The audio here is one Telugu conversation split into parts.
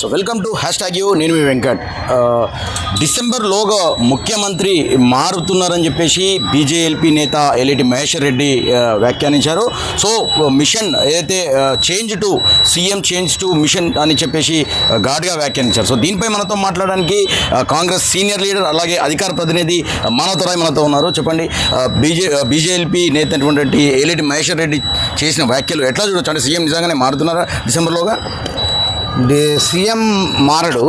So welcome to hashtag U నేను మీ వెంకట్. Uh, డిసెంబర్లోగా ముఖ్యమంత్రి మారుతున్నారని చెప్పేసి బీజేఎల్పీ నేత ఎలిటి మహేశ్వర్ రెడ్డి uh, వ్యాఖ్యానించారు. సో మిషన్ ఏదైతే change to CM change to mission అని చెప్పేసి uh, ఘాటుగా వ్యాఖ్యానించారు. సో దీనిపై మనతో మాట్లాడడానికి కాంగ్రెస్ సీనియర్ లీడర్ అలాగే అధికార ప్రతినిధి మానవత రాయ్ మనతో ఉన్నారు. చెప్పండి బీజే బీజేఎల్పీ నేత ఎలిటి మహేశ్వర్ రెడ్డి చేసిన వ్యాఖ్యలు ఎట్లా చూడొచ్చు? అంటే సీఎం నిజంగానే మారుతున్నారా డిసెంబర్లోగా సీఎం మారడు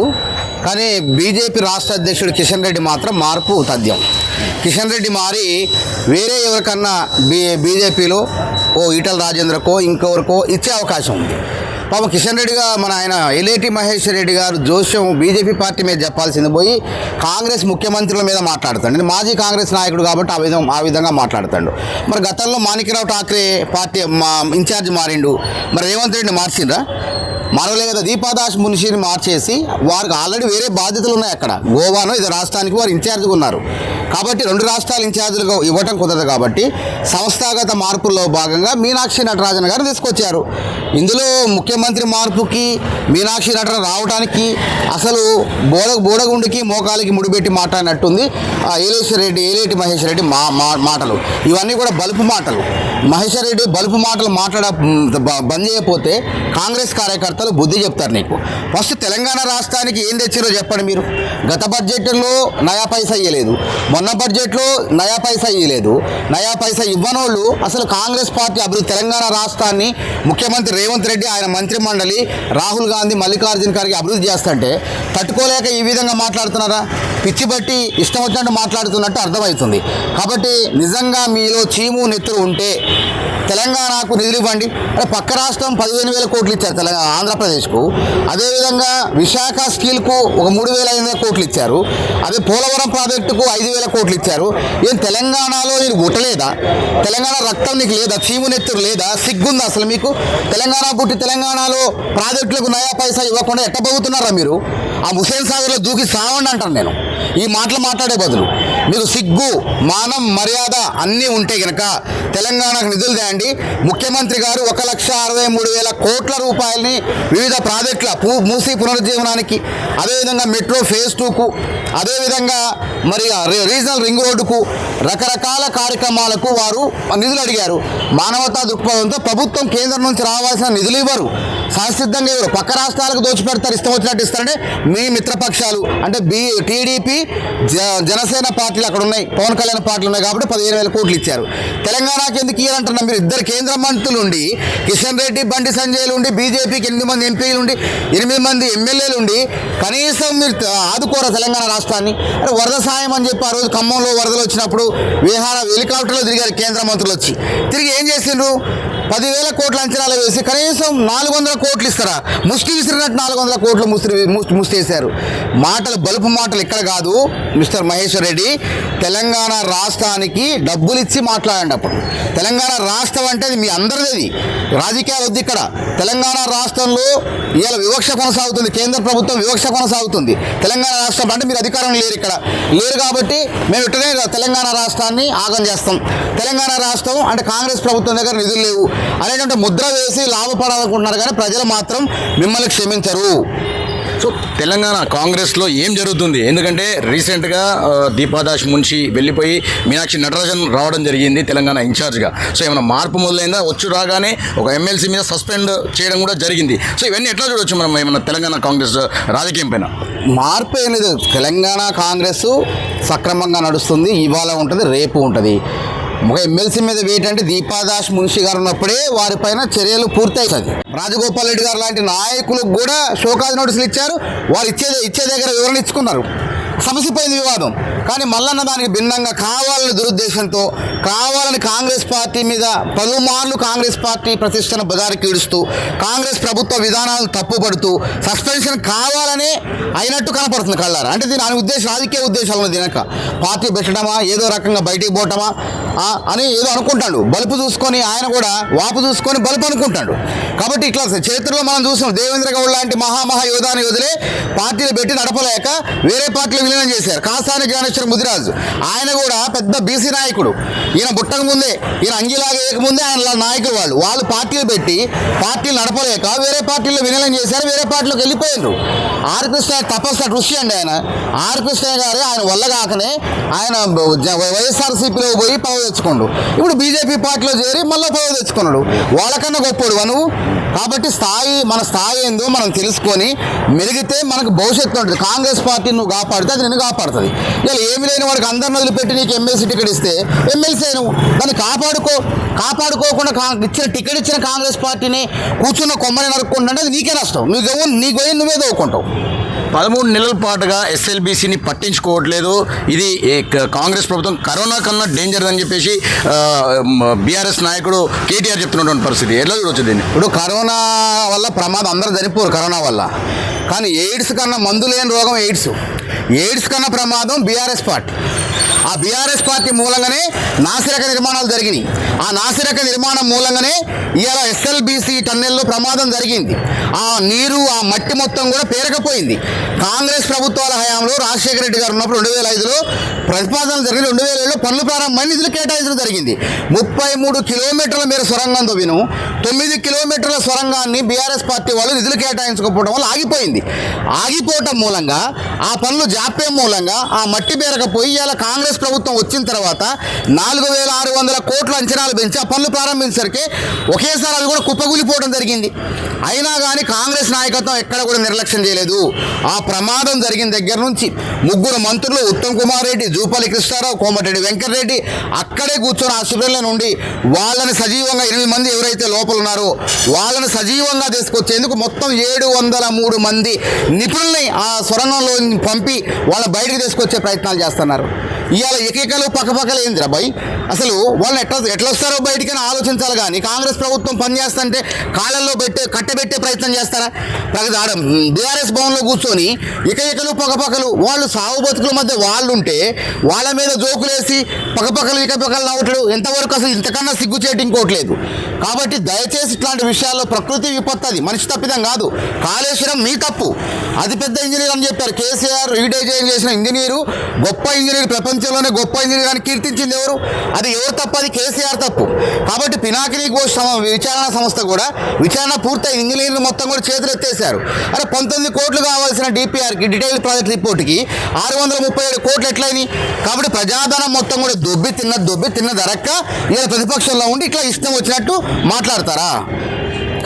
కానీ బీజేపీ రాష్ట్ర అధ్యక్షుడు కిషన్ రెడ్డి మాత్రం మార్పు తథ్యం. కిషన్ రెడ్డి మారి వేరే ఎవరికన్నా బీ బీజేపీలో ఓ ఈటల రాజేంద్రకో ఇంకెవరికో ఇచ్చే అవకాశం ఉంది. పాపం కిషన్ రెడ్డిగా మన ఆయన ఎలేటి మహేశ్వర్ రెడ్డి గారు జోష్యం బీజేపీ పార్టీ మీద చెప్పాల్సింది పోయి కాంగ్రెస్ ముఖ్యమంత్రుల మీద మాట్లాడుతాడు. మాజీ కాంగ్రెస్ నాయకుడు కాబట్టి ఆ విధంగా ఆ విధంగా మాట్లాడతాడు. మరి గతంలో మాణిక్యరావు ఠాక్రే పార్టీ మా ఇన్ఛార్జ్ మారిండు. మరి రేవంత్ రెడ్డిని మార్చిండ్రా? మరవలే కదా దీపాదాస్ మున్షిని మార్చేసి వారికి ఆల్రెడీ వేరే బాధ్యతలు ఉన్నాయి అక్కడ. గోవాను ఇది రాష్ట్రానికి వారు ఇన్ఛార్జ్గా ఉన్నారు. కాబట్టి రెండు రాష్ట్రాల ఇన్ఛార్జీలుగా ఇవ్వటం కుదరదు కాబట్టి సంస్థాగత మార్పుల్లో భాగంగా మీనాక్షి నటరాజన్ గారు తీసుకొచ్చారు. ఇందులో ముఖ్యమంత్రి మార్పుకి మీనాక్షి నటన రావడానికి అసలు బోడ బోడగుండికి మోకాలికి ముడిపెట్టి మాట్లాడినట్టుంది ఆ ఏలేశ్వర రెడ్డి ఏలేటి మహేశ్వర రెడ్డి మా మా- మాటలు. ఇవన్నీ కూడా బలుపు మాటలు. మహేశ్వర్ రెడ్డి బలుపు మాటలు మాట్లాడ బంద్ చేయకపోతే కాంగ్రెస్ కార్యకర్తలు బుద్ధి చెప్తారు నీకు. ఫస్ట్ తెలంగాణ రాష్ట్రానికి ఏం తెచ్చారో చెప్పండి మీరు. గత బడ్జెట్లో నయా పైసా ఇయ్యలేదు. మొన్న బడ్జెట్లో నయా పైసా ఇవ్వలేదు నయా పైసా ఇవ్వనోళ్ళు అసలు కాంగ్రెస్ పార్టీ అభివృద్ధి తెలంగాణ రాష్ట్రాన్ని ముఖ్యమంత్రి రేవంత్ రెడ్డి ఆయన మంత్రిమండలి రాహుల్ గాంధీ మల్లికార్జున ఖర్గే అభివృద్ధి చేస్తుంటే తట్టుకోలేక ఈ విధంగా మాట్లాడుతున్నారా? పిచ్చి బట్టి ఇష్టం వచ్చినట్టు మాట్లాడుతున్నట్టు అర్థమవుతుంది. కాబట్టి నిజంగా మీలో చీము నెత్తురు ఉంటే తెలంగాణకు నిధులు ఇవ్వండి. అంటే పక్క రాష్ట్రం పదిహేను వేల కోట్లు ఇచ్చారు తెలంగాణ ఆంధ్రప్రదేశ్కు. అదేవిధంగా విశాఖ స్టీల్కు ఒక మూడు వేల ఐదు వందల కోట్లు ఇచ్చారు. అదే పోలవరం ప్రాజెక్టుకు ఐదు వేల కోట్లు ఇచ్చారు. ఏం తెలంగాణలో నీకు గుట్టలేదా? తెలంగాణ రక్తం నీకు లేదా? చీము నెత్తురు లేదా? సిగ్గుందా అసలు మీకు? తెలంగాణ పుట్టి తెలంగాణలో ప్రాజెక్టులకు నయా పైసా ఇవ్వకుండా ఎట్టబోతున్నారా మీరు? ఆ హుసేన్ సాగర్లో దూకి సావండి అంటాను నేను. ఈ మాటలు మాట్లాడే బదులు మీకు సిగ్గు మానం మర్యాద అన్నీ ఉంటే కనుక తెలంగాణకు నిధులు తేయండి ముఖ్యమంత్రి గారు ఒక లక్ష అరవై మూడు వేల కోట్ల రూపాయలని వివిధ ప్రాజెక్టుల పూ మూసీ పునరుజ్జీవనానికి అదేవిధంగా మెట్రో ఫేజ్ టూకు అదేవిధంగా మరి రీ- రీజనల్ రింగ్ రోడ్డుకు రకరకాల కార్యక్రమాలకు వారు నిధులు అడిగారు. మానవతా దృక్పథంతో ప్రభుత్వం కేంద్రం నుంచి రావాల్సిన నిధులు ఇవ్వరు. సంసిద్ధంగా ఇవ్వరు పక్క రాష్ట్రాలకు దోచిపెడతారు ఇష్టం వచ్చినట్టు ఇస్తారంటే మీ మిత్రపక్షాలు. అంటే బి టీడీపీ జ- జనసేన పార్టీలు అక్కడ ఉన్నాయి. పవన్ కళ్యాణ్ పార్టీలు ఉన్నాయి కాబట్టి పదిహేను వేల కోట్లు ఇచ్చారు. తెలంగాణకి ఎందుకు ఇవ్వాలంటున్నా మీరు ఇద్దరు కేంద్ర మంత్రులు ఉండి కిషన్ రెడ్డి బండి సంజయ్లు ఉండి బీజేపీకి ఎనిమిది మంది ఎంపీలు ఉండి ఎనిమిది మంది ఎమ్మెల్యేలు ఉండి కనీసం మీరు ఆదుకోరా తెలంగాణ రాష్ట్రాన్ని? వరద సాయం అని చెప్పి ఆ రోజు ఖమ్మంలో వరదలు వచ్చినప్పుడు విహార హెలికాప్టర్లో తిరిగారు కేంద్ర మంత్రులు వచ్చి. తిరిగి ఏం చేసిండ్రు? పదివేల కోట్ల అంచనాలు వేసి కనీసం నాలుగు వందల కోట్లు ఇస్తారా? ముష్టి విసిరినట్టు నాలుగు వందల కోట్లు ముస్తి ముస్తేశారు. మాటలు బలుపు మాటలు ఇక్కడ కాదు మిస్టర్ మహేశ్వర్ రెడ్డి. తెలంగాణ రాష్ట్రానికి డబ్బులు ఇచ్చి మాట్లాడండి అప్పుడు. తెలంగాణ రాష్ట్రం అంటే అది మీ అందరిది రాజకీయాలు వద్దు ఇక్కడ. తెలంగాణ రాష్ట్రంలో ఇవాళ వివక్ష కొనసాగుతుంది. కేంద్ర ప్రభుత్వం వివక్ష కొనసాగుతుంది. తెలంగాణ రాష్ట్రం అంటే మీరు అధికారం లేరు ఇక్కడ. లేరు కాబట్టి మేము ఇట్టనే తెలంగాణ రాష్ట్రాన్ని ఆగం చేస్తాం. తెలంగాణ రాష్ట్రం అంటే కాంగ్రెస్ ప్రభుత్వం దగ్గర నిధులు లేవు. అనేటువంటి ముద్ర వేసి లాభపడాలనుకుంటున్నారు కానీ ప్రజలు మాత్రం మిమ్మల్ని క్షమించరు. సో తెలంగాణ కాంగ్రెస్లో ఏం జరుగుతుంది? ఎందుకంటే రీసెంట్గా దీపాదాస్ మున్షి వెళ్ళిపోయి మీనాక్షి నటరాజన్ రావడం జరిగింది తెలంగాణ ఇన్ఛార్జ్గా. సో ఏమైనా మార్పు మొదలైందా? వచ్చు రాగానే ఒక ఎమ్మెల్సీ మీద సస్పెండ్ చేయడం కూడా జరిగింది. సో ఇవన్నీ ఎట్లా చూడొచ్చు మనం ఏమన్నా తెలంగాణ కాంగ్రెస్ రాజకీయం పైన? మార్పు ఏం లేదు. తెలంగాణ కాంగ్రెస్ సక్రమంగా నడుస్తుంది. ఇవాళ ఉంటుంది రేపు ఉంటుంది. ఒక ఎమ్మెల్సీ మీద వేయటంటే దీపాదాస్ మున్షి గారు ఉన్నప్పుడే వారిపైన చర్యలు పూర్తవుతుంది రాజగోపాల్ రెడ్డి గారు లాంటి నాయకులకు కూడా షోకాజ్ నోటీసులు ఇచ్చారు. వారు ఇచ్చే ఇచ్చే దగ్గర వివరణ ఇచ్చుకున్నారు. సమసిపోయింది వివాదం. కానీ మల్లన్న దానికి భిన్నంగా కావాలని దురుద్దేశంతో కావాలని కాంగ్రెస్ పార్టీ మీద పలుమార్లు కాంగ్రెస్ పార్టీ ప్రతిష్టను బజారుకి ఈడుస్తూ కాంగ్రెస్ ప్రభుత్వ విధానాలు తప్పుపడుతూ సస్పెన్షన్ కావాలనే అయినట్టు కనపడుతుంది కళ్ళారా? అంటే దీని ఉద్దేశం రాజకీయ ఉద్దేశాలు ఉన్నది పార్టీ పెట్టడమా ఏదో రకంగా బయటికి పోవటమా అని ఏదో అనుకుంటాడు. బలుపు చూసుకొని ఆయన కూడా వాపు చూసుకొని బలుపు అనుకుంటాడు. కాబట్టి ఇట్లా చరిత్రలో మనం చూసాం దేవేంద్ర గౌడ్ లాంటి మహామహా యోధాని వదిలే పార్టీలు పెట్టి నడపలేక వేరే పార్టీలు విలీనం చేశారు. కాసాని జ్ఞానేశ్వర ముదిరాజు. ఆయన కూడా పెద్ద బీసీ నాయకుడు. ఈయన పుట్టక ముందే ఈయన అంగిలాగా వేయకముందే ఆయన నాయకులు వాళ్ళు. వాళ్ళు పార్టీలు పెట్టి పార్టీలు నడపలేక వేరే పార్టీలో విలీనం చేశారు వేరే పార్టీలోకి వెళ్ళిపోయారు ఆర్ కృష్ణ తపస్సు ఋషి అండి ఆయన. ఆర్ కృష్ణ గారు ఆయన వల్ల కాకనే ఆయన వైఎస్ఆర్సీపీలో పోయి పదవి తెచ్చుకోండు ఇప్పుడు బీజేపీ పార్టీలో చేరి మళ్ళీ పదవి తెచ్చుకున్నాడు. వాళ్ళకన్నా గొప్పడు అను కాబట్టి స్థాయి మన స్థాయి ఏందో మనం తెలుసుకొని మెలిగితే మనకు భవిష్యత్తు ఉంటుంది. కాంగ్రెస్ పార్టీ నువ్వు కాపాడితే అది నిన్ను కాపాడుతుంది. ఇలా ఏమి లేని వాడికి అందరిని వదిలిపెట్టి నీకు ఎమ్మెల్సీ టికెట్ ఇస్తే ఎమ్మెల్సీ నువ్వు? దాన్ని కాపాడుకో. కాపాడుకోకుండా కా- ఇచ్చిన టికెట్ ఇచ్చిన కాంగ్రెస్ పార్టీని కూర్చున్న కొమ్మని నరుక్కుంటుంటే అది నీకే నష్టం. నువ్వు నీ నువ్వే దోకుంటావు పదమూడు నెలల పాటుగా ఎస్ఎల్బీసీని పట్టించుకోవట్లేదు. ఇది ఏ క- కాంగ్రెస్ ప్రభుత్వం కరోనా కన్నా డేంజర్ అని చెప్పేసి బీఆర్ఎస్ నాయకుడు కేటీఆర్ చెప్తున్నటువంటి పరిస్థితి. ఎట్లా చూడొచ్చు దీన్ని? ఇప్పుడు కరోనా వల్ల ప్రమాదం అందరూ చనిపోరు కరోనా వల్ల. కానీ ఎయిడ్స్ కన్నా మందు లేని రోగం ఎయిడ్స్. ఎయిడ్స్ కన్నా ప్రమాదం బీఆర్ఎస్ పార్టీ. ఆ బీఆర్ఎస్ పార్టీ మూలంగానే నాసిరక నిర్మాణాలు జరిగినాయి. ఆ నాసిరక నిర్మాణం మూలంగానే ఇవాళ ఎస్ఎల్బీసీ టన్నెల్లో ప్రమాదం జరిగింది. ఆ నీరు ఆ మట్టి మొత్తం కూడా పేరకపోయింది. కాంగ్రెస్ ప్రభుత్వాల హయాంలో రాజశేఖర రెడ్డి గారు ఉన్నప్పుడు రెండు వేల ఐదులో ప్రతిపాదన జరిగిన రెండు వేల ఏడులో పనులు ప్రారంభమై నిధులు కేటాయించడం జరిగింది. ముప్పై మూడు కిలోమీటర్ల మేర సొరంగం తవ్విను. తొమ్మిది కిలోమీటర్ల సొరంగాన్ని బీఆర్ఎస్ పార్టీ వాళ్ళు నిధులు కేటాయించకపోవడం వల్ల ఆగిపోయింది. ఆగిపోవటం మూలంగా ఆ పనులు జాప్యం మూలంగా ఆ మట్టి పేరకపోయి ఇవాళ కాంగ్రెస్ ప్రభుత్వం వచ్చిన తర్వాత నాలుగు వేల ఆరు వందల కోట్ల అంచనాలు పెంచి ఆ పనులు ప్రారంభించేసరికి ఒకేసారి అవి కూడా కుప్పకూలిపోవడం జరిగింది. అయినా కానీ కాంగ్రెస్ నాయకత్వం ఎక్కడ కూడా నిర్లక్ష్యం చేయలేదు. ఆ ప్రమాదం జరిగిన దగ్గర నుంచి ముగ్గురు మంత్రులు ఉత్తమ్ కుమార్ రెడ్డి జూపల్లి కృష్ణారావు కోమటిరెడ్డి వెంకటరెడ్డి అక్కడే కూర్చొని ఆ నుండి వాళ్ళని సజీవంగా ఎనిమిది మంది ఎవరైతే లోపల ఉన్నారో వాళ్ళని సజీవంగా తీసుకొచ్చేందుకు మొత్తం ఏడు వందల మూడు మంది నిపుణుల్ని ఆ సొరంగంలో పంపి వాళ్ళ బయటకు తీసుకొచ్చే ప్రయత్నాలు చేస్తున్నారు. ఇవాళ ఏకైకలు పక్కపక్కలు ఏందిరా రాబాయ్ అసలు వాళ్ళు ఎట్లా ఎట్లా వస్తారో బయటికని ఆలోచించాలి కానీ కాంగ్రెస్ ప్రభుత్వం పనిచేస్తుంటే కాళ్ళల్లో పెట్టే కట్టబెట్టే ప్రయత్నం చేస్తారా? ప్రగతి ఆడ బీఆర్ఎస్ భవన్లో కూర్చొని ఇకయికలు పక్కపక్కలు వాళ్ళు సాగు బతుకుల మధ్య వాళ్ళు ఉంటే వాళ్ళ మీద జోకులేసి పక్కపక్కలు ఇకపక్కలు నవ్వటడు ఎంతవరకు అసలు ఇంతకన్నా సిగ్గుచేటు ఇంకోటి లేదు. కాబట్టి దయచేసి ఇట్లాంటి విషయాల్లో ప్రకృతి విపత్తు అది. మనిషి తప్పిదం కాదు. కాళేశ్వరం మీ తప్పు. అది పెద్ద ఇంజనీర్ అని చెప్పారు. కేసీఆర్ రీడైజైన్ చేసిన ఇంజనీరు గొప్ప ఇంజనీర్ ప్రపంచంలోనే గొప్ప ఇంజనీర్ అని కీర్తించింది ఎవరు? అది ఎవరు తప్పు? అది కేసీఆర్ తప్పు. కాబట్టి పినాకిని ఘోష్ విచారణ సంస్థ కూడా విచారణ పూర్తయి ఇంజనీర్లు మొత్తం కూడా చేతులు ఎత్తేసారు అరే పంతొమ్మిది కోట్లు కావాల్సిన డిపిఆర్కి డీటెయిల్ ప్రాజెక్ట్ రిపోర్ట్కి ఆరు వందల ముప్పై ఏడు కోట్లు ఎట్లయినాయి? కాబట్టి ప్రజాధనం మొత్తం కూడా దొబ్బి తిన్న దొబ్బి తిన్న ధరక్క ఇలా ప్రతిపక్షంలో ఉండి ఇట్లా ఇష్టం వచ్చినట్టు మాట్లాడతారా?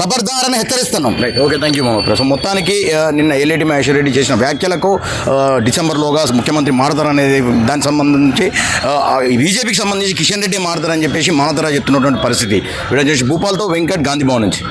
ఖబర్దారని హెచ్చరిస్తున్నాం. రైట్ ఓకే థ్యాంక్ యూ మామ మొత్తానికి uh, నిన్న ఎల్ఏటి మహేశ్వర్ రెడ్డి చేసిన వ్యాఖ్యలకు uh, డిసెంబర్లోగా ముఖ్యమంత్రి మారతారనేది దానికి సంబంధించి uh, బీజేపీకి సంబంధించి కిషన్ రెడ్డి మారతారని చెప్పేసి మానతరా చెప్తున్నటువంటి పరిస్థితి. వీడని చేసి భూపాల్తో వెంకట్ గాంధీ భవన్ నుంచి.